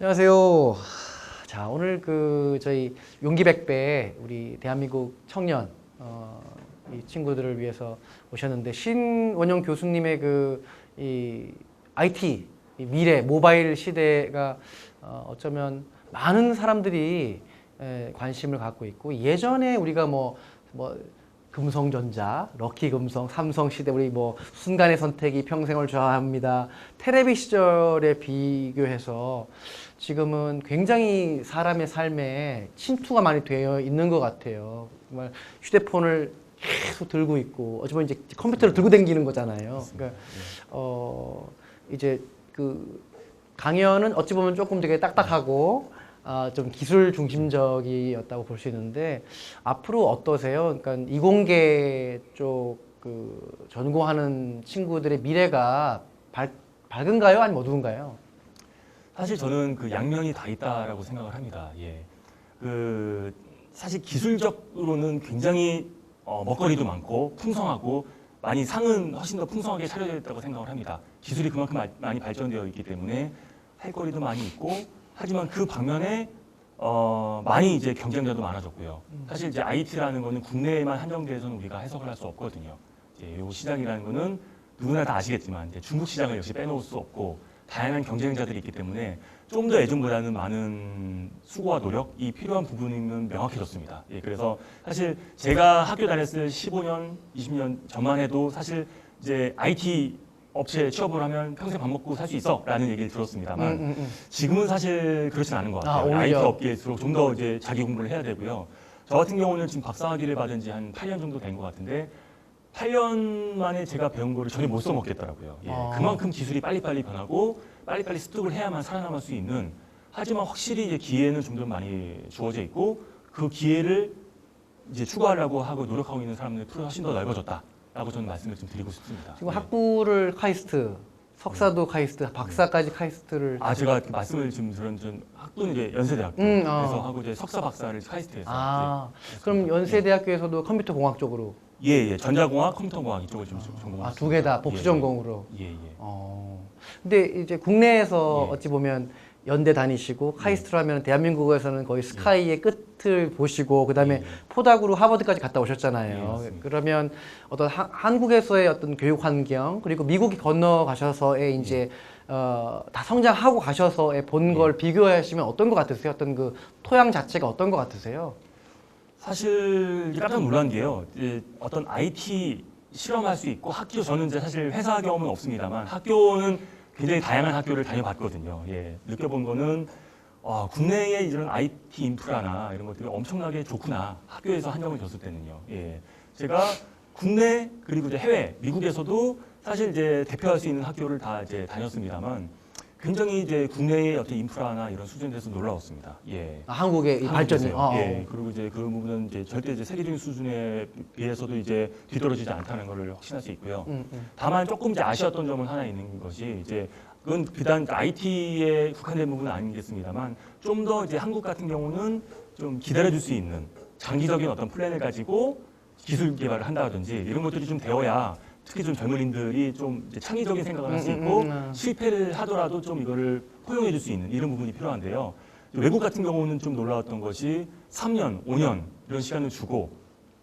안녕하세요. 자 오늘 그 저희 용기 백배 우리 대한민국 청년 어, 이 친구들을 위해서 오셨는데 신원영 교수님의 그 이 IT 이 미래 모바일 시대가 어, 어쩌면 많은 사람들이 에, 관심을 갖고 있고 예전에 우리가 뭐뭐 금성전자, 럭키금성, 삼성시대 우리 뭐 순간의 선택이 평생을 좌우합니다. 테레비 시절에 비교해서 지금은 굉장히 사람의 삶에 침투가 많이 되어 있는 것 같아요. 정말 휴대폰을 계속 들고 있고 어찌 보면 이제 컴퓨터를 들고 다니는 거잖아요. 그러니까 어 이제 그 강연은 어찌 보면 조금 되게 딱딱하고 아, 좀 기술 중심적이었다고 볼 수 있는데 앞으로 어떠세요? 그러니까 이공계 쪽 그 전공하는 친구들의 미래가 밝, 밝은가요? 아니면 어두운가요? 사실 저는 그 양면이 다 있다라고 생각을 합니다. 예. 그 사실 기술적으로는 굉장히 어, 먹거리도 많고 풍성하고 많이 상은 훨씬 더 풍성하게 차려져 있다고 생각을 합니다. 기술이 그만큼 마- 많이 발전되어 있기 때문에 할 거리도 많이 있고 하지만 그 방면에 어, 많이 이제 경쟁자도 많아졌고요. 사실 이제 IT라는 거는 국내에만 한정돼서는 우리가 해석을 할 수 없거든요. 이제 요 시장이라는 거는 누구나 다 아시겠지만 이제 중국 시장을 역시 빼놓을 수 없고 다양한 경쟁자들이 있기 때문에 좀 더 예전보다는 많은 수고와 노력이 필요한 부분은 명확해졌습니다. 예, 그래서 사실 제가 학교 다녔을 15년, 20년 전만 해도 사실 이제 IT 업체에 취업을 하면 평생 밥 먹고 살 수 있어 라는 얘기를 들었습니다만 음, 음, 음. 지금은 사실 그렇진 않은 것 아, 같아요. 오히려. IT 업계일수록 좀 더 이제 자기 공부를 해야 되고요. 저 같은 경우는 지금 박사학위를 받은 지 한 8년 정도 된 것 같은데 8년 만에 제가 배운 거를 전혀 못 써먹겠더라고요. 예, 아. 그만큼 기술이 빨리빨리 변하고 빨리빨리 습득을 해야만 살아남을 수 있는 하지만 확실히 이제 기회는 좀 더 많이 주어져 있고 그 기회를 이제 추구하려고 하고 노력하고 있는 사람들의 풀이 훨씬 더 넓어졌다 라고 저는 말씀을 좀 드리고 싶습니다. 지금 예. 학부를 카이스트, 석사도 카이스트, 박사까지 카이스트를 아 제가 그 말씀을 좀 드린 전 학부는 이제 연세대학교 음, 에서 아. 하고 이제 석사 박사를 카이스트에서 아 이제 그럼. 연세대학교에서도 컴퓨터 공학 쪽으로 예, 예. 전자공학, 컴퓨터공학 이쪽을 좀 전공을 아두 개 다 복수 전공으로 예, 예. 어. 근데 이제 국내에서 예. 어찌 보면 연대 다니시고 카이스트로 하면 대한민국에서는 거의 스카이의 끝을 보시고 그다음에 예. 포닥으로 하버드까지 갔다 오셨잖아요. 예. 그러면 어떤 하- 한국에서의 어떤 교육 환경 그리고 미국이 건너가셔서의 이제 어, 다 성장하고 가셔서의 본걸 비교하시면 어떤 것 같으세요? 어떤 그 토양 자체가 어떤 것 같으세요? 사실 깜짝 놀란 게요. 어떤 IT 실험할 수 있고 학교 저는 이제 사실 회사 경험은 없습니다만 학교는 굉장히 다양한 학교를 다녀봤거든요. 예, 느껴본 거는 아, 국내의 이런 IT 인프라나 이런 것들이 엄청나게 좋구나. 학교에서 한정을 줬을 때는요. 예, 제가 국내 그리고 이제 해외 미국에서도 사실 이제 대표할 수 있는 학교를 다 이제 다녔습니다만 굉장히 이제 국내의 어떤 인프라나 이런 수준에 대해서 놀라웠습니다. 예. 아, 한국의 이 발전이. 어. 예, 그리고 이제 그 부분은 이제 절대 이제 세계적인 수준에 비해서도 이제 뒤떨어지지 않다는 것을 확신할 수 있고요. 음, 음. 다만 조금 이제 아쉬웠던 점은 하나 있는 것이 이제 그건 비단 IT에 국한된 부분은 아니겠습니다만 좀 더 이제 한국 같은 경우는 좀 기다려줄 수 있는 장기적인 어떤 플랜을 가지고 기술 개발을 한다든지 이런 것들이 좀 되어야 특히 좀 젊은이들이 좀 이제 창의적인 생각을 할수 음, 있고 음, 음. 실패를 하더라도 좀 이거를 포용해 줄 수 있는 이런 부분이 필요한데요. 외국 같은 경우는 좀 놀라웠던 것이 3년, 5년 이런 시간을 주고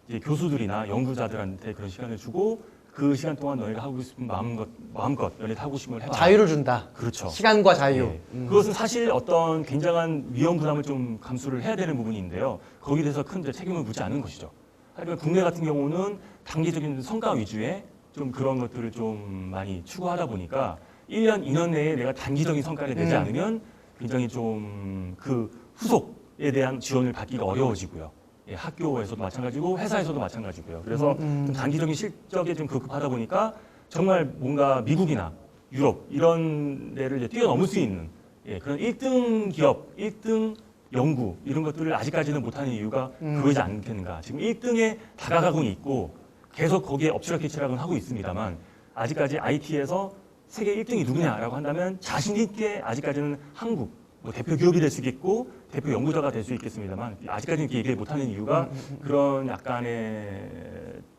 이제 교수들이나 연구자들한테 그런 시간을 주고 그 시간 동안 너희가 하고 싶은 마음껏 마음껏 연애 하고 싶은 걸 해봐. 자유를 준다. 그렇죠. 시간과 자유. 예. 음. 그것은 사실 어떤 굉장한 위험 부담을 좀 감수를 해야 되는 부분인데요. 거기에 대해서 큰 책임을 묻지 않는 것이죠. 하지만 국내 같은 경우는 단기적인 성과 위주의 좀 그런 것들을 좀 많이 추구하다 보니까 1년, 2년 내에 내가 단기적인 성과를 내지 음. 않으면 굉장히 좀 그 후속에 대한 지원을 받기가 어려워지고요. 예, 학교에서도 마찬가지고 회사에서도 마찬가지고요. 그래서 음. 좀 단기적인 실적에 좀 급급하다 보니까 정말 뭔가 미국이나 유럽 이런 데를 이제 뛰어넘을 수 있는 예, 그런 1등 기업, 1등 연구 이런 것들을 아직까지는 못하는 이유가 음. 그거이지 않겠는가. 지금 1등에 다가가고 있고 계속 거기에 엎치락뒤치락은 하고 있습니다만 아직까지 IT에서 세계 1등이 누구냐라고 한다면 자신 있게 아직까지는 한국 뭐 대표 기업이 될 수 있겠고 대표 연구자가 될 수 있겠습니다만 아직까지는 얘기를 못하는 이유가 그런 약간의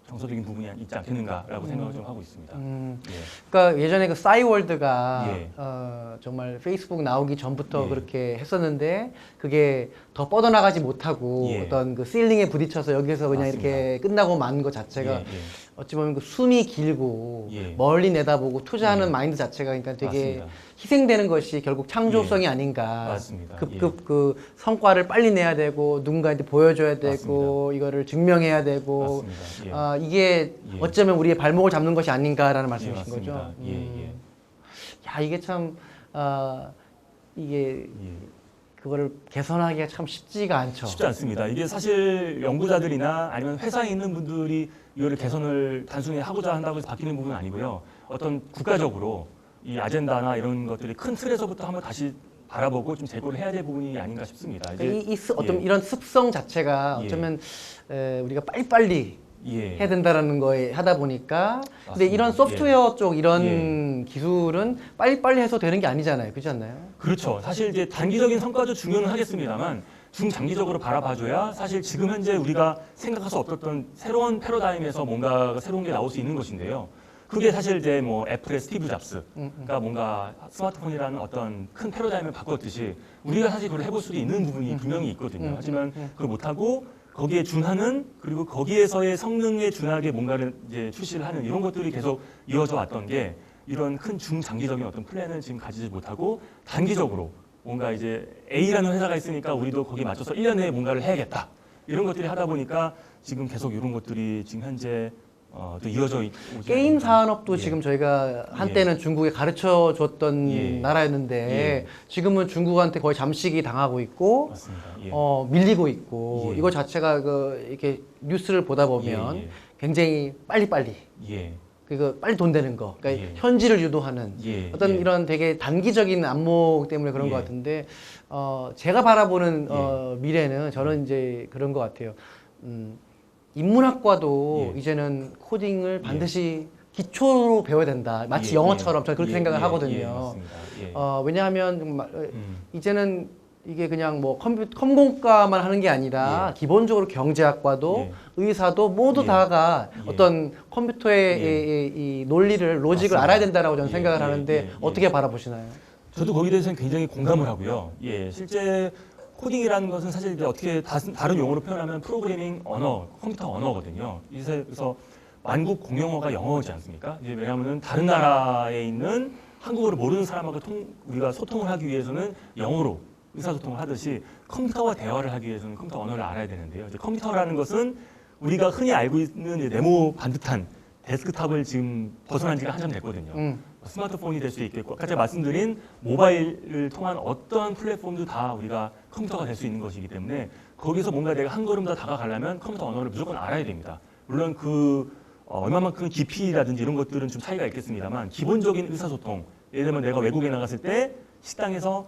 정서적인 부분이 있지 않겠는가라고 음. 생각을 좀 하고 있습니다. 음, 예. 그러니까 예전에 그 싸이월드가 예. 어, 정말 페이스북 나오기 전부터 예. 그렇게 했었는데 그게 더 뻗어나가지 못하고 예. 어떤 그 실링에 부딪혀서 여기서 그냥 맞습니다. 이렇게 끝나고 만 것 자체가 예, 예. 어찌 보면 그 숨이 길고 예. 멀리 내다보고 투자하는 예. 마인드 자체가 그러니까 되게 맞습니다. 희생되는 것이 결국 창조성이 아닌가. 맞습니다. 급급 그 성과를 빨리 내야 되고 누군가한테 보여줘야 되고 이거를 증명해야 되고 맞습니다. 예. 아 이게 예. 어쩌면 우리의 발목을 잡는 것이 아닌가라는 말씀이신 예, 맞습니다. 거죠. 예, 음. 예. 야 이게 참 아, 이게 예. 그거를 개선하기가 참 쉽지가 않죠. 쉽지 않습니다. 이게 사실 연구자들이나 아니면 회사에 있는 분들이 이거를 개선을 단순히 하고자 한다고 해서 바뀌는 부분은 아니고요. 어떤 국가적으로 이 아젠다나 이런 것들이 큰 틀에서부터 한번 다시 바라보고 좀 재고를 해야 될 부분이 아닌가 싶습니다. 그러니까 이, 이 습- 어떤 예. 이런 습성 자체가 예. 어쩌면 에, 우리가 빨리빨리 예. 해야 된다라는 거에 하다 보니까 근데 맞습니다. 이런 소프트웨어 쪽 이런 기술은 빨리빨리 해서 되는 게 아니잖아요. 그렇지 않나요? 그렇죠. 사실 이제 단기적인 성과도 중요는 하겠습니다만 중장기적으로 바라봐줘야 사실 지금 현재 우리가 생각할 수 없었던 새로운 패러다임에서 뭔가 새로운 게 나올 수 있는 것인데요. 그게 사실 이제 뭐 애플의 스티브 잡스, 음, 음. 그러니까 뭔가 스마트폰이라는 어떤 큰 패러다임을 바꿨듯이 우리가 사실 그걸 해볼 수도 있는 부분이 분명히 있거든요. 음, 하지만 음. 그걸 못하고 거기에 준하는 그리고 거기에서의 성능에 준하게 뭔가를 이제 출시를 하는 이런 것들이 계속 이어져 왔던 게 이런 큰 중장기적인 어떤 플랜을 지금 가지지 못하고 단기적으로 뭔가 이제 A라는 회사가 있으니까 우리도 거기에 맞춰서 1년 내에 뭔가를 해야겠다. 이런 것들이 하다 보니까 지금 계속 이런 것들이 지금 현재 어, 또 이어져 있- 오지 게임. 산업도 예. 지금 저희가 한때는 중국에 가르쳐 줬던 예. 나라였는데 예. 지금은 중국한테 거의 잠식이 당하고 있고. 예. 어, 밀리고 있고 예. 이거 자체가 그 이렇게 뉴스를 보다 보면 예, 굉장히 빨리빨리 예. 그거 빨리 돈 되는 거 그러니까 예. 현지를 유도하는 예. 어떤 예. 이런 되게 단기적인 안목 때문에 그런 예. 것 같은데 어, 제가 바라보는 어, 미래는 저는 이제 그런 것 같아요. 음, 인문학과도 예. 이제는 코딩을 반드시 기초로 배워야 된다. 마치 영어처럼 저는 그렇게 예, 생각을 예, 하거든요. 예. 예. 어, 왜냐하면 어, 음. 이제는 이게 그냥 뭐 컴퓨, 컴공과만 하는 게 아니라 기본적으로 경제학과도 예. 의사도 모두 예. 다가 예. 어떤 컴퓨터의 예. 이, 이- 이 논리를 로직을 맞습니다. 알아야 된다라고 저는 예, 생각을 예, 하는데 예, 예. 어떻게 바라보시나요? 저도 거기에 대해서는 굉장히 공감을 하고요. 예, 실제 코딩이라는 것은 사실 이제 어떻게 다, 다른 용어로 표현하면 프로그래밍 언어, 컴퓨터 언어거든요. 그래서 만국 공용어가 영어지 않습니까? 이제 왜냐하면 다른 나라에 있는 한국어를 모르는 사람하고 통, 우리가 소통을 하기 위해서는 영어로 의사소통을 하듯이 컴퓨터와 대화를 하기 위해서는 컴퓨터 언어를 알아야 되는데요. 이제 컴퓨터라는 것은 우리가 흔히 알고 있는 네모 반듯한 데스크탑을 지금 벗어난 지가 한참 됐거든요. 음. 스마트폰이 될 수 있겠고 아까 제가 말씀드린 모바일을 통한 어떠한 플랫폼도 다 우리가 컴퓨터가 될 수 있는 것이기 때문에 거기서 뭔가 내가 한 걸음 더 다가가려면 컴퓨터 언어를 무조건 알아야 됩니다. 물론 그 어, 얼마만큼 깊이라든지 이런 것들은 좀 차이가 있겠습니다만 기본적인 의사소통 예를 들면 내가 외국에 나갔을 때 식당에서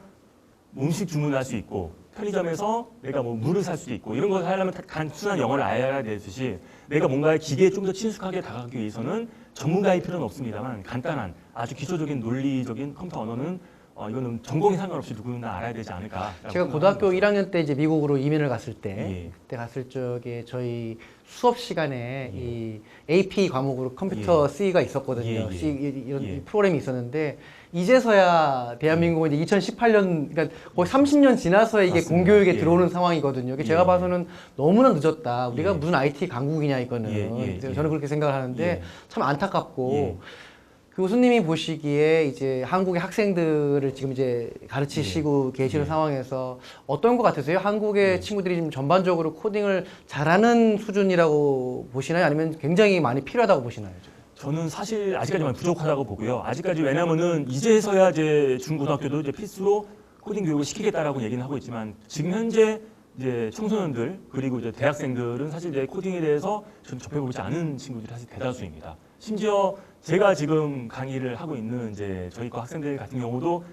음식 주문할 수 있고 편의점에서 내가 뭐 물을 살 수도 있고 이런 걸 하려면 다- 단순한 영어를 알아야 되듯이 내가 뭔가 기계에 좀 더 친숙하게 다가가기 위해서는 전문가일 필요는 없습니다만 간단한 아주 기초적인 논리적인 컴퓨터 언어는 어, 이거는 전공이 상관없이 누구나 알아야 되지 않을까. 제가 고등학교 1학년 때 이제 미국으로 이민을 갔을 때 예. 그때 갔을 적에 저희 수업 시간에 예. 이 AP 과목으로 컴퓨터 C가 있었거든요. 예, 예. C 이- 이런 예. 이 프로그램이 있었는데 이제서야 대한민국은 이제 2018년 그러니까 거의 30년 지나서 이게 맞습니다. 공교육에 예. 들어오는 상황이거든요. 제가 예. 봐서는 너무나 늦었다. 우리가 예. 무슨 IT 강국이냐 이거는 예, 예, 예. 저는 그렇게 생각을 하는데 예. 참 안타깝고 예. 교수님이 보시기에 이제 한국의 학생들을 지금 이제 가르치시고 계시는 예. 상황에서 어떤 것 같으세요? 한국의 예. 친구들이 지금 전반적으로 코딩을 잘하는 수준이라고 보시나요? 아니면 굉장히 많이 필요하다고 보시나요? 저는 사실 아직까지만 부족하다고 보고요. 아직까지 왜냐면은 이제서야 이제 중고등학교도 이제 필수로 코딩 교육을 시키겠다라고 얘기는 하고 있지만 지금 현재 이제 청소년들 그리고 이제 대학생들은 사실 이제 코딩에 대해서 전 접해보지 않은 친구들이 사실 대다수입니다. 심지어 제가 지금 강의를 하고 있는 이제 저희 과 학생들 같은 경우도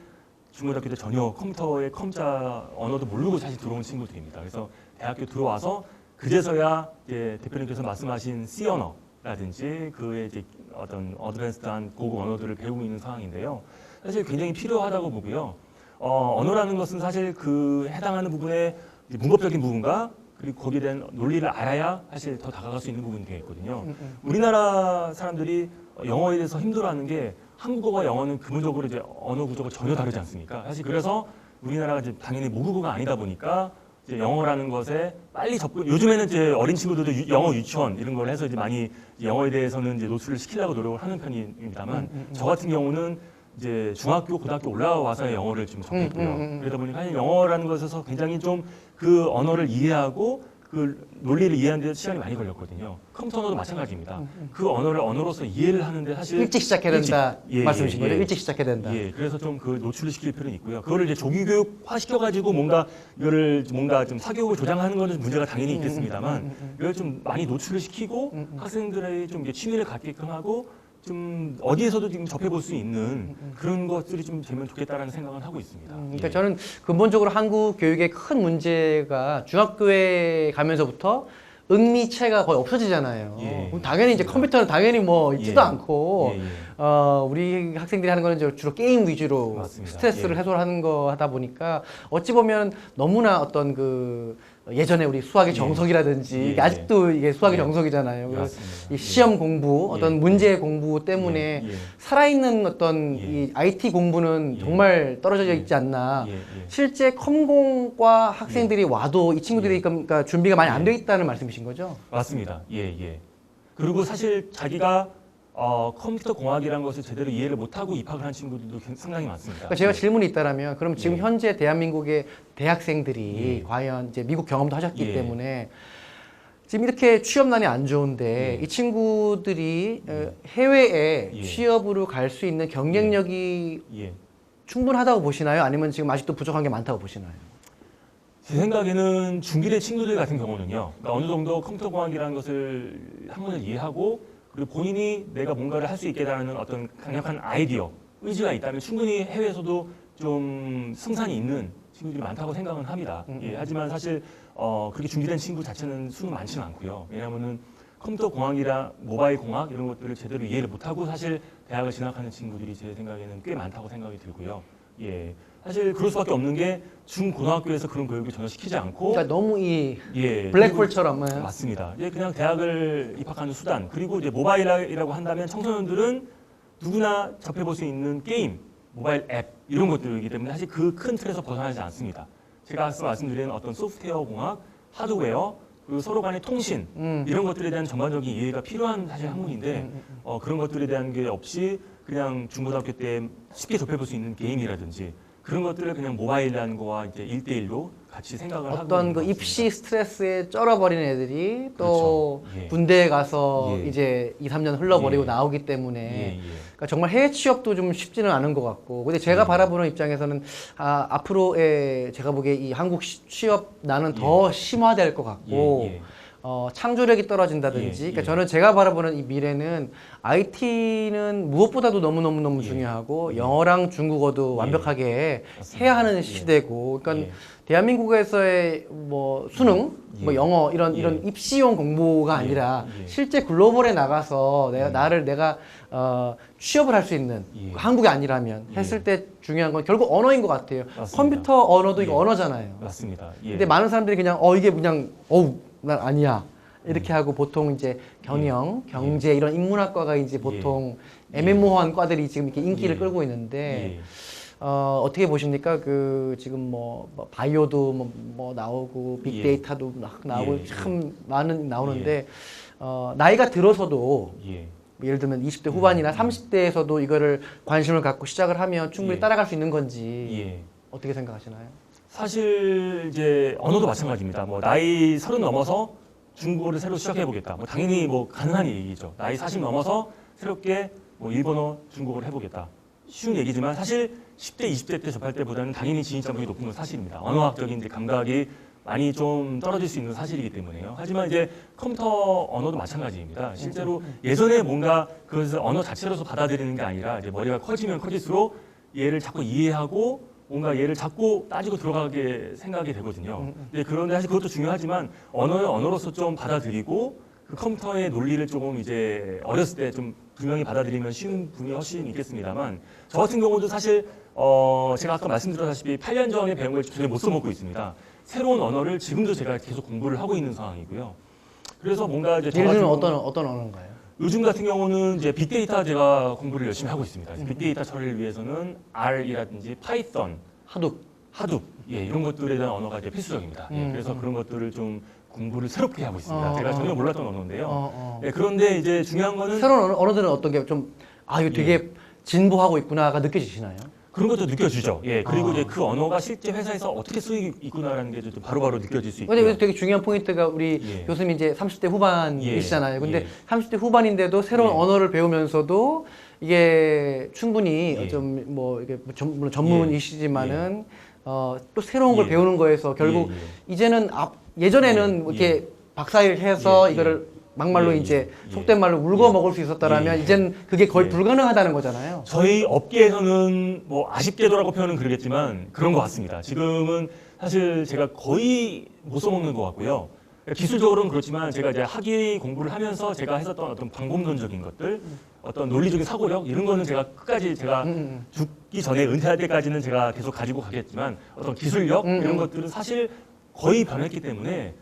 중고등학교 때 전혀 컴퓨터의 컴자 언어도 모르고 사실 들어온 친구들입니다. 그래서 대학교 들어와서 그제서야 이제 대표님께서 말씀하신 C 언어라든지 그의 이제 어떤 어드밴스드한 고급 언어들을 배우고 있는 상황인데요. 사실 굉장히 필요하다고 보고요. 어, 언어라는 것은 사실 그 해당하는 이제 문법적인 부분과 그리고 거기에 대한 논리를 알아야 사실 더 다가갈 수 있는 부분이 되겠거든요. 음, 음. 우리나라 사람들이 영어에 대해서 힘들어하는 게 한국어와 영어는 근본적으로 이제 언어 구조가 전혀 다르지 않습니까? 사실 그래서 우리나라가 이제 당연히 모국어가 아니다 보니까 이제 영어라는 것에 빨리 접근. 요즘에는 이제 어린 친구들도 유- 영어 유치원 이런 걸 해서 이제 많이 영어에 대해서는 이제 노출을 시키려고 노력을 하는 편입니다만 음, 음, 음. 저 같은 경우는 이제 중학교, 고등학교 올라와서 영어를 좀 접했고요. 음, 음, 음. 그러다 보니까 영어라는 것에서 굉장히 좀 그 언어를 이해하고 그 논리를 이해하는 데 시간이 많이 걸렸거든요. 컴퓨터 언어도 마찬가지입니다. 그 언어를 언어로서 이해를 하는데 사실 음, 일찍 시작해야 된다 예, 말씀이신 예, 거죠? 예. 일찍 시작해야 된다. 예, 그래서 좀 그 노출을 시킬 필요는 있고요. 그거를 이제 조기 교육화 시켜가지고 뭔가 이거를 뭔가 좀 사교육을 조장하는 거는 문제가 당연히 있겠습니다만 음, 음, 음. 이걸 좀 많이 노출을 시키고 음, 음. 학생들의 좀 이제 취미를 갖게끔 하고 좀 어디에서도 지금 접해볼 수 있는 그런 것들이 좀 되면 좋겠다라는 생각을 하고 있습니다. 음, 그러니까 예. 저는 근본적으로 한국 교육의 큰 문제가 중학교에 가면서부터 응미체가 거의 없어지잖아요. 예, 그럼 당연히 이제. 컴퓨터는 당연히 뭐 있지도 예. 않고 예, 예. 어, 우리 학생들이 하는 거는 주로 게임 위주로 맞습니다. 스트레스를 예. 해소를 하는 거 하다 보니까 어찌 보면 너무나 어떤 그 예전에 우리 수학의 예. 정석이라든지 예, 이게 아직도 이게 수학의 예. 정석이잖아요. 그 맞습니다. 이 시험 공부, 어떤 예. 문제 공부 때문에 예, 예. 살아있는 어떤 예. 이 IT 공부는 예. 정말 떨어져 예. 있지 않나. 예, 예. 실제 컴공과 학생들이 와도 이 친구들이 그러니까 준비가 많이 안 돼 있다는 말씀이신 거죠? 맞습니다. 예, 예. 그리고 사실 자기가 어, 컴퓨터 공학이라는 것을 제대로 이해를 못하고 입학을 한 친구들도 굉- 상당히 많습니다. 그러니까 제가 예. 질문이 있다라면 그럼 지금 예. 현재 대한민국의 대학생들이 예. 과연 이제 미국 경험도 하셨기 예. 때문에 지금 이렇게 취업난이 안 좋은데 예. 이 친구들이 어, 해외에 예. 취업으로 갈 수 있는 경쟁력이 예. 충분하다고 보시나요? 아니면 지금 아직도 부족한 게 많다고 보시나요? 제 생각에는 중기대 친구들 같은 경우는요. 그러니까 어느 정도 컴퓨터 공학이라는 것을 한 번을 이해하고 그리고 본인이 내가 뭔가를 할 수 있게라는 어떤 강력한 아이디어, 의지가 있다면 충분히 해외에서도 좀 승산이 있는 친구들이 많다고 생각은 합니다. 음, 예, 음. 하지만 사실 어, 그렇게 준비된 친구 자체는 수는 많지는 않고요. 왜냐하면은 컴퓨터 공학이라 모바일 공학 이런 것들을 제대로 이해를 못하고 사실 대학을 진학하는 친구들이 제 생각에는 꽤 많다고 생각이 들고요. 예, 사실 그럴 수밖에 없는 게 중고등학교에서 그런 교육을 전혀 시키지 않고 그러니까 너무 이 예, 블랙홀처럼 예. 맞습니다. 이제 그냥 대학을 입학하는 수단 그리고 이제 모바일이라고 한다면 청소년들은 누구나 접해볼 수 있는 게임, 모바일 앱 이런 것들이기 때문에 사실 그 큰 틀에서 벗어나지 않습니다. 제가 앞서 말씀드린 어떤 소프트웨어 공학, 하드웨어 그리고 서로 간의 통신 음. 이런 것들에 대한 전반적인 이해가 필요한 사실 학문인데 음, 음, 음. 어, 그런 것들에 대한 게 없이 그냥 중고등학교 때 쉽게 접해볼 수 있는 게임이라든지 그런 것들을 그냥 모바일이라는 거와 이제 일대일로 같이 생각을 하고 어떤 그것 입시 스트레스에 쩔어버린 애들이 또 그렇죠. 예. 군대에 가서 예. 이제 2, 3년 흘러버리고 예. 나오기. 때문에 예, 예. 그러니까 정말 해외 취업도 좀 쉽지는 않은 것 같고 근데 제가 예. 바라보는 입장에서는 아, 앞으로의 제가 보기에 이 한국 시- 취업 나는 더 심화될 것 같고. 어, 창조력이 떨어진다든지 예, 그러니까 예. 저는 제가 바라보는 이 미래는 IT는 무엇보다도 너무너무너무 예. 중요하고 예. 영어랑 중국어도 예. 완벽하게 맞습니다. 해야 하는 예. 시대고 그러니까 예. 대한민국에서의 뭐 수능, 예. 뭐 영어 이런 예. 이런 입시용 공부가 예. 아니라 예. 실제 글로벌에 나가서 내가 예. 나를 내가 어, 취업을 할 수 있는 예. 한국이 아니라면 예. 했을 때 중요한 건 결국 언어인 것 같아요. 맞습니다. 컴퓨터 언어도 이거 예. 언어잖아요. 맞습니다. 예. 근데 많은 사람들이 그냥 어 이게 그냥 어우 난 아니야 이렇게 하고 보통 이제 경영, 경제 이런 인문학과가 이제 보통 예. 애매모호한 과들이 지금 이렇게 인기를 예. 끌고 있는데 예. 어, 어떻게 보십니까? 그 지금 뭐, 뭐 바이오도 뭐, 뭐 나오고 예. 빅데이터도 막 나오고 예. 참 많은 나오는데 어, 나이가 들어서도 예. 뭐 예를 들면 20대 후반이나 30대에서도 이거를 관심을 갖고 시작을 하면 충분히 예. 따라갈 수 있는 건지 예. 어떻게 생각하시나요? 사실 이제 언어도 마찬가지입니다. 뭐 나이 서른 넘어서 중국어를 새로 시작해 보겠다. 뭐 당연히 뭐 가능한 얘기죠. 나이 40 넘어서 새롭게 뭐 일본어, 중국어를 해보겠다. 쉬운 얘기지만 사실 10대, 20대 때 접할 때보다는 당연히 진입장벽이 높은 건 사실입니다. 언어학적인 감각이 많이 좀 떨어질 수 있는 사실이기 때문에요. 하지만 이제 컴퓨터 언어도 마찬가지입니다. 실제로 예전에 뭔가 그것을 언어 자체로서 받아들이는 게 아니라 이제 머리가 커지면 커질수록 얘를 자꾸 이해하고 뭔가 얘를 자꾸 따지고 들어가게 생각이 되거든요. 근데 그런데 사실 그것도 중요하지만 언어를 언어로서 좀 받아들이고 그 컴퓨터의 논리를 조금 이제 어렸을 때 좀 분명히 받아들이면 쉬운 분이 훨씬 있겠습니다만 저 같은 경우도 사실 어 제가 아까 말씀드렸다시피 8년 전에 배운 걸 전혀 못 써먹고 있습니다. 새로운 언어를 지금도 제가 계속 공부를 하고 있는 상황이고요. 그래서 뭔가 이제 저 예를 들면 어떤 어떤 언어인가요? 요즘 같은 경우는 이제 빅데이터 제가 공부를 열심히 하고 있습니다. 음. 빅데이터 처리를 위해서는 R이라든지 파이썬, 하둡. 하둡 예, 이런 것들에 대한 언어가 이제 필수적입니다. 예, 음, 그래서 음. 그런 것들을 좀 공부를 새롭게 하고 있습니다. 어, 제가 어. 전혀 몰랐던 언어인데요. 어, 어. 예, 그런데 이제 중요한 거는 새로운 언어, 언어들은 어떤 게 좀 아 이거 되게 예. 진보하고 있구나가 느껴지시나요? 그런 것도 느껴지죠. 예, 그리고 아. 이제 그 언어가 실제 회사에서 어떻게 쓰이고 있구나라는 게 좀 바로바로 느껴질 수 근데 있고요. 여기서 되게 중요한 포인트가 우리 예. 교수님 이제 30대 후반이시잖아요. 근데 예. 30대 후반인데도 새로운 예. 언어를 배우면서도 이게 충분히 예. 좀뭐 이게 뭐 전, 물론 전문이시지만은 어, 또 새로운 걸 예. 배우는 거에서 결국 예, 예. 이제는 앞 예전에는 예. 뭐 이렇게 박사일 해서 예. 이거를 막말로 예. 이제 예. 속된 말로 울고 예. 먹을 수 있었다라면 예. 이젠 그게 거의 예. 불가능하다는 거잖아요. 저희 업계에서는 뭐 아쉽게도라고 표현은 그러겠지만 그런 것 같습니다. 지금은 사실 제가 거의 못 써먹는 것 같고요. 기술적으로는 그렇지만 제가 이제 학위 공부를 하면서 제가 했었던 어떤 방법론적인 것들, 어떤 논리적인 사고력 이런 거는 제가 끝까지 제가 음, 음. 죽기 전에 은퇴할 때까지는 제가 계속 가지고 가겠지만 어떤 기술력 음, 이런 음. 것들은 사실 거의 변했기 때문에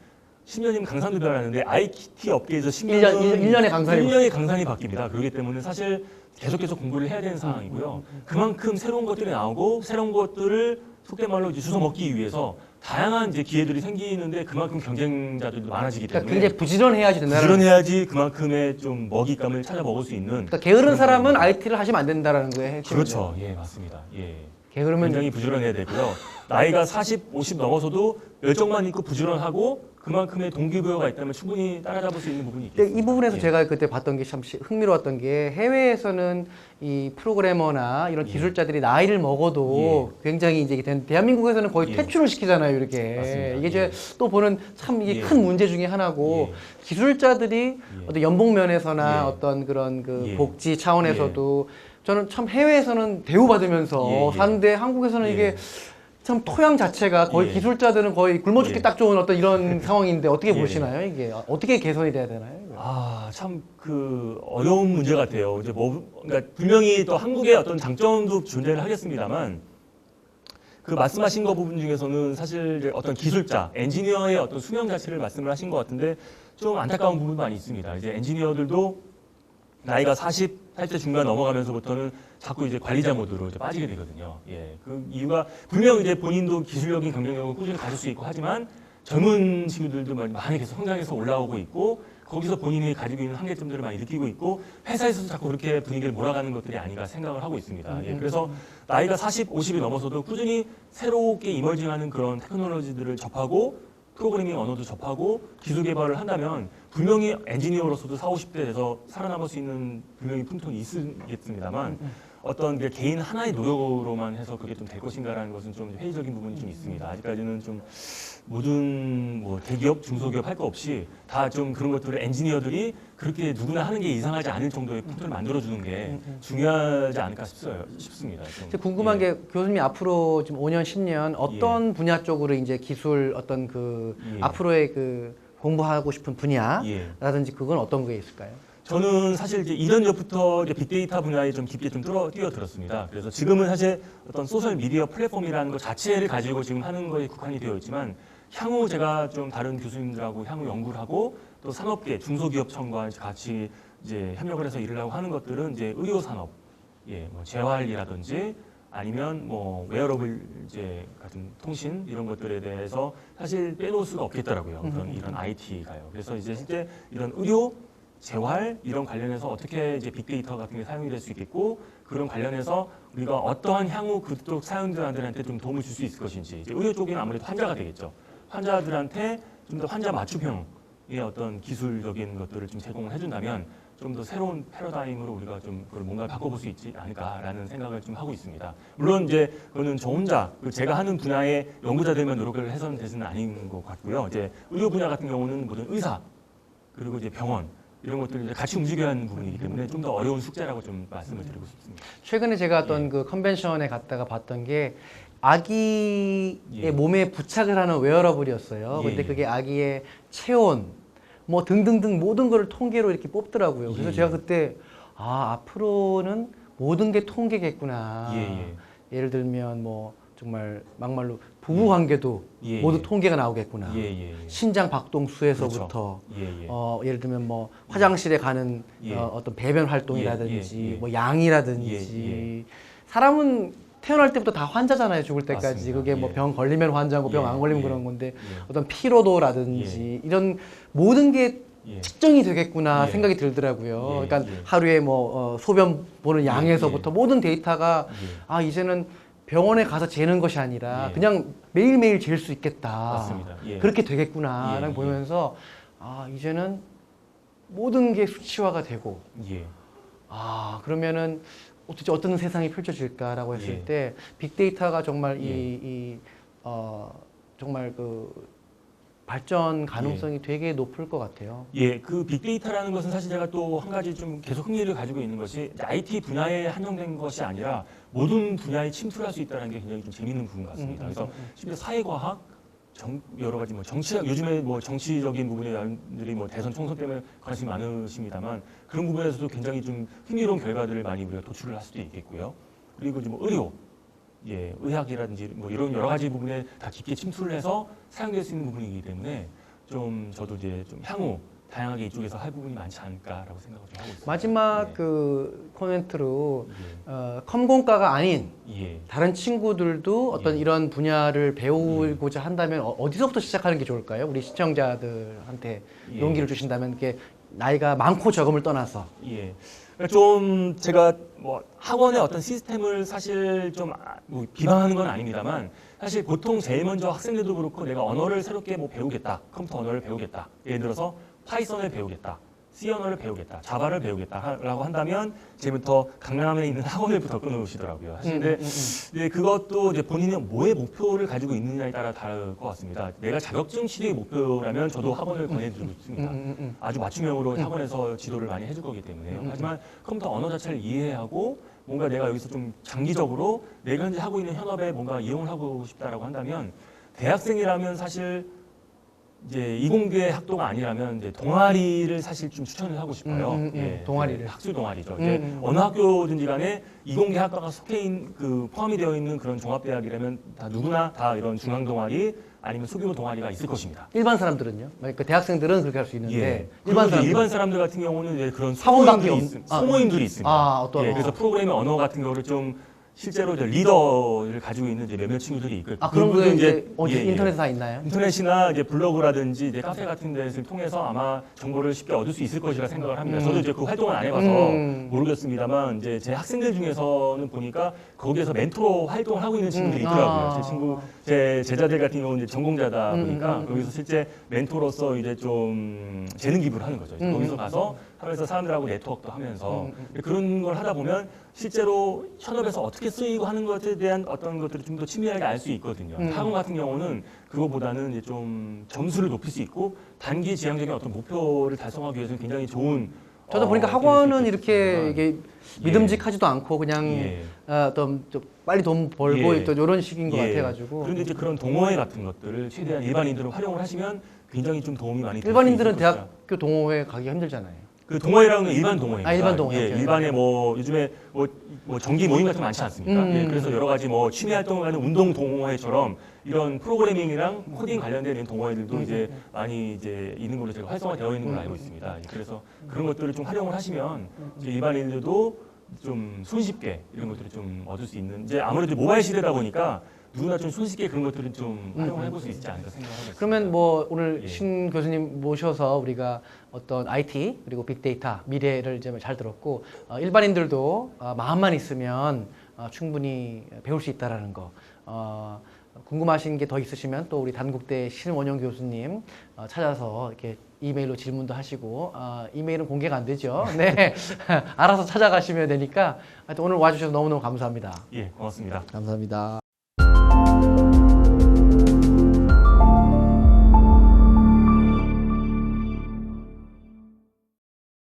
10년이면 강산도 변하는데 IT 업계에서 10년은 일 년- 일- 일 년에 강산이 1년에 강산이 바뀝니다. 그렇기 때문에 사실 계속 계속 공부를 해야 되는 상황이고요. 그만큼 새로운 것들이 나오고 새로운 것들을 속된 말로 이제 주워 먹기 위해서 다양한 이제 기회들이 생기는데 그만큼 경쟁자들도 많아지기 그러니까 때문에 굉장히 부지런해야지 된다는 부지런해야지 그만큼의 좀 먹잇감을 찾아 먹을 수 있는 그러니까 게으른 사람은. IT를 하시면 안 된다라는 거예요. 그렇죠. 예, 맞습니다. 예. 게으르면 굉장히 부지런해야 되고요. 나이가 40, 50 넘어서도 열정만 있고 부지런하고 그만큼의 동기부여가 있다면 충분히 따라잡을 수 있는 부분이 있겠습니다. 이 부분에서 예. 제가 그때 봤던 게 참 흥미로웠던 게 해외에서는 이 프로그래머나 이런 예. 기술자들이 나이를 먹어도 굉장히 이제 대- 대한민국에서는 거의 예. 퇴출을 시키잖아요, 이렇게. 맞습니다. 이게 제가 예. 또 보는 참 이게 예. 큰 문제 중에 하나고 예. 기술자들이 예. 어떤 연봉 면에서나 예. 어떤 그런 그 예. 복지 차원에서도 저는 참 해외에서는 대우받으면서 예, 예. 사는데 한국에서는 예. 이게 참 토양 자체가 거의 예. 기술자들은 거의 굶어 죽기 예. 딱 좋은 어떤 이런 상황인데 어떻게 예. 보시나요? 이게 어떻게 개선이 돼야 되나요? 아, 참 그 어려운 문제 같아요. 이제 뭐 그러니까 분명히 또 한국의 어떤 장점도 존재를 하겠습니다만 그 말씀하신 거 부분 중에서는 사실 어떤 기술자, 엔지니어의 어떤 수명 자체를 말씀을 하신 것 같은데 좀 안타까운 부분도 많이 있습니다. 이제 엔지니어들도 나이가 40, 80대 중반 넘어가면서부터는 자꾸 이제 관리자 모드로 이제 빠지게 되거든요. 예. 그 이유가 분명 이제 본인도 기술력인 경쟁력을 꾸준히 가질 수 있고 하지만 젊은 친구들도 많이 계속 성장해서 올라오고 있고 거기서 본인이 가지고 있는 한계점들을 많이 느끼고 있고 회사에서도 자꾸 그렇게 분위기를 몰아가는 것들이 아닌가 생각을 하고 있습니다. 예. 그래서 나이가 40, 50이 넘어서도 꾸준히 새롭게 이멀징하는 그런 테크놀로지들을 접하고 프로그래밍 언어도 접하고 기술 개발을 한다면 분명히 엔지니어로서도 40, 50대 돼서 살아남을 수 있는 분명히 품통이 있겠습니다만 어떤 그 개인 하나의 노력으로만 해서 그게 좀 될 것인가라는 것은 좀 회의적인 부분이 좀 있습니다. 아직까지는 좀 모든 뭐 대기업, 중소기업 할 거 없이 다 좀 그런 것들을 엔지니어들이 그렇게 누구나 하는 게 이상하지 않을 정도의 품통을 만들어주는 게 중요하지 않을까 싶어요, 싶습니다. 좀. 궁금한 예. 게 교수님이 앞으로 지금 5년, 10년 어떤 분야 쪽으로 이제 기술 어떤 그 예. 앞으로의 그 공부하고 싶은 예. 분야라든지 그건 어떤 게 있을까요? 저는 사실 이제 이전 전부터 이제 빅데이터 분야에 좀 깊게 좀 뛰어, 뛰어들었습니다. 그래서 지금은 사실 어떤 소셜 미디어 플랫폼이라는 것 자체를 가지고 지금 하는 거에 국한이 되어 있지만 향후 제가 좀 다른 교수님들하고 향후 연구를 하고 또 산업계 중소기업청과 같이 이제 협력을 해서 일을 하고 하는 것들은 이제 의료 산업, 예, 뭐 재활이라든지 아니면 뭐 웨어러블 이제 같은 통신 이런 것들에 대해서 사실 빼놓을 수가 없겠더라고요. 그런 이런 IT가요. 그래서 이제 실제 이런 의료 재활 이런 관련해서 어떻게 이제 빅데이터 같은 게 사용이 될 수 있겠고 그런 관련해서 우리가 어떠한 향후 그쪽 사용자들한테 좀 도움을 줄 수 있을 것인지 이제 의료 쪽에는 아무래도 환자가 되겠죠. 환자들한테 좀 더 환자 맞춤형의 어떤 기술적인 것들을 좀 제공을 해준다면 좀 더 새로운 패러다임으로 우리가 좀 그걸 뭔가 바꿔볼 수 있지 않을까라는 생각을 좀 하고 있습니다. 물론 이제 그거는 저 혼자 그 제가 하는 분야의 연구자들만 노력을 해서는 되지는 아닌 것 같고요. 이제 의료 분야 같은 경우는 모든 의사 그리고 이제 병원 이런 것들을 같이 움직여야 하는 부분이기 때문에 좀 더 어려운 숙제라고 좀 말씀을 드리고 싶습니다. 최근에 제가 어떤 예. 그 컨벤션에 갔다가 봤던 게 아기의 예. 몸에 부착을 하는 웨어러블이었어요. 예, 근데 예. 그게 아기의 체온 뭐 등등등 모든 거를 통계로 이렇게 뽑더라고요. 그래서 예, 제가 예. 그때 아 앞으로는 모든 게 통계겠구나. 예, 예. 예를 들면 뭐 정말 막말로 부부 관계도 예, 모두 예. 통계가 나오겠구나. 예, 예, 예. 신장 박동수에서부터 예, 예. 어, 예를 들면 뭐 화장실에 가는 예. 어, 어떤 배변 활동이라든지 예, 예, 예. 뭐 양이라든지 예, 사람은 태어날 때부터 다 환자잖아요 죽을 때까지 맞습니다. 그게 뭐 예. 병 걸리면 환자고 병 예, 안 걸리면 예. 그런 건데 예. 어떤 피로도라든지 이런 모든 게 예. 측정이 되겠구나 예. 생각이 들더라고요. 예, 그러니까 예. 하루에 뭐 어, 소변 보는 양에서부터 모든 데이터가 예. 아 이제는 병원에 가서 재는 것이 아니라 예. 그냥 매일매일 잴 수 있겠다. 맞습니다. 예. 그렇게 되겠구나라는. 보면서 아 이제는 모든 게 수치화가 되고 예. 아 그러면은 어떻게 어떤 세상이 펼쳐질까라고 했을 예. 때 빅데이터가 정말 예. 이, 이 어, 정말 그 발전 가능성이 되게 높을 것 같아요. 예, 그 빅데이터라는 것은 사실 제가 또 한 가지 좀 계속 흥미를 가지고 있는 것이 IT 분야에 한정된 것이 아니라 모든 분야에 침투할 수 있다는 게 굉장히 좀 재밌는 부분 같습니다. 음, 음, 그래서 음, 심지어 사회과학, 정, 여러 가지 뭐 정치학 요즘에 뭐 정치적인 부분에 여러분들이 뭐 대선 총선 때문에 관심이 많으십니다만 그런 부분에서도 굉장히 좀 흥미로운 결과들을 많이 우리가 도출을 할 수도 있겠고요. 그리고 이제 뭐 의료, 예, 의학이라든지 뭐 이런 여러 가지 부분에 다 깊게 침투를 해서 사용될 수 있는 부분이기 때문에 좀 저도 이제 좀 향후 다양하게 이쪽에서 할 부분이 많지 않을까라고 생각을 좀 하고 있습니다. 마지막 예. 그 코멘트로 어, 컴공과가 아닌 예. 예. 다른 친구들도 어떤 예. 이런 분야를 배우고자 한다면 어- 어디서부터 시작하는 게 좋을까요? 우리 시청자들한테 예. 용기를 주신다면 이렇게 나이가 많고 적음을 떠나서 예. 좀 제가 뭐 학원의 어떤 시스템을 사실 좀 뭐 비방하는 건 아닙니다만 사실 보통 제일 먼저 학생들도 그렇고 내가 언어를 새롭게 뭐 배우겠다 컴퓨터 언어를 배우겠다 예를 들어서 파이썬을 배우겠다 C 언어를 배우겠다 자바를 배우겠다라고 한다면 제부터 강남에 있는 학원을부터 끊으시더라고요. 사실 근데 음, 음, 음. 네, 그것도 이제 본인이 뭐의 목표를 가지고 있느냐에 따라 다를 것 같습니다. 내가 자격증 취득의 목표라면 저도 학원을 권해드리고 있습니다. 음, 음, 음. 아주 맞춤형으로 학원에서 지도를 많이 해줄 거기 때문에요. 음. 하지만 컴퓨터 언어 자체를 이해하고 뭔가 내가 여기서 좀 장기적으로 내가 현재 하고 있는 현업에 뭔가 이용을 하고 싶다라고 한다면 대학생이라면 사실 이제 이공계 학도가 아니라면 이제 동아리를 사실 좀 추천을 하고 싶어요. 음, 음, 음. 동아리를. 그 학술 동아리죠. 음, 이제 음. 어느 학교든지 간에 이공계 학과가 속해 있는 그 포함이 되어 있는 그런 종합대학이라면 다 누구나 다 이런 중앙 동아리 아니면 소규모 동아리가 있을 것입니다. 일반 사람들은요? 그러니까 대학생들은 그렇게 할 수 있는데 예. 일반 사람들 일반 사람들 같은 경우는 이제 그런 소모임들이, 없- 있, 아, 소모임들이 있습니다. 아, 어떤 예, 그래서 어. 프로그래밍 언어 같은 경우를 좀 실제로 이제 리더를 가지고 있는 이제 몇몇 친구들이 있고 아 그런 거 그분들은 이제 어디 예, 예. 인터넷에 다 있나요? 인터넷이나 이제 블로그라든지 이제 카페 같은 데를 통해서 아마 정보를 쉽게 얻을 수 있을 것이라 생각을 합니다. 음. 저도 이제 그 활동을 안 해봐서 음. 모르겠습니다만 이제 제 학생들 중에서는 보니까 거기에서 멘토로 활동을 하고 있는 친구들이 음. 있더라고요. 아. 제 친구 제 제자들 같은 경우는 이제 전공자다 음, 보니까 음, 음. 거기서 실제 멘토로서 이제 좀 재능 기부를 하는 거죠. 음, 거기서 음. 가서 하면서 사람들하고 네트워크도 하면서. 그런 걸 하다 보면 실제로 현업에서 어떻게 쓰이고 하는 것에 대한 어떤 것들을 좀더 친밀하게 알 수 있거든요. 음. 학원 같은 경우는 그거보다는 이제 좀 점수를 높일 수 있고 단기 지향적인 어떤 목표를 달성하기 위해서는 굉장히 좋은 저도 어, 보니까 학원은 이렇게 있겠지만. 이게 예. 믿음직하지도 않고 그냥 예. 어, 어떤 좀 빨리 돈 벌고 예. 또 이런 식인 것 예. 같아가지고 그런데 이제 그런 동호회 같은 것들을 최대한 일반인들은 활용을 하시면 굉장히 좀 도움이 많이 될수 일반인들은 있을 것이다. 대학교 동호회 가기 힘들잖아요. 그 동호회라는 건 일반 동호회입니다. 아, 일반 동호회, 예, 오케이. 일반에 뭐 요즘에 뭐, 뭐 정기 모임 같은 거 많지 않습니까? 음. 예, 그래서 여러 가지 뭐 취미 활동을 하는 운동 동호회처럼 이런 프로그래밍이랑 코딩 관련된 동호회들도 음, 이제 음, 많이 이제 있는 걸로 제가 활성화되어 있는 걸로 음, 알고 음, 있습니다. 예, 그래서 그런 것들을 좀 활용을 하시면 음, 이제 일반인들도 좀 손쉽게 이런 것들을 좀 얻을 수 있는 이제 아무래도 모바일 시대다 보니까 누구나 좀 손쉽게 그런 것들은 좀 활용을 해볼 수 있지 않을까. 음, 그러면 뭐 오늘 예. 신 교수님 모셔서 우리가 어떤 IT 그리고 빅데이터 미래를 이제 잘 들었고 어, 일반인들도 어, 마음만 있으면 어, 충분히 배울 수 있다라는 거. 어, 궁금하신 게 더 있으시면 또 우리 단국대 신원영 교수님 어, 찾아서 이렇게 이메일로 질문도 하시고 어, 이메일은 공개가 안 되죠. 네, 알아서 찾아가시면 되니까 하여튼 오늘 와주셔서 너무너무 감사합니다. 예, 고맙습니다. 감사합니다.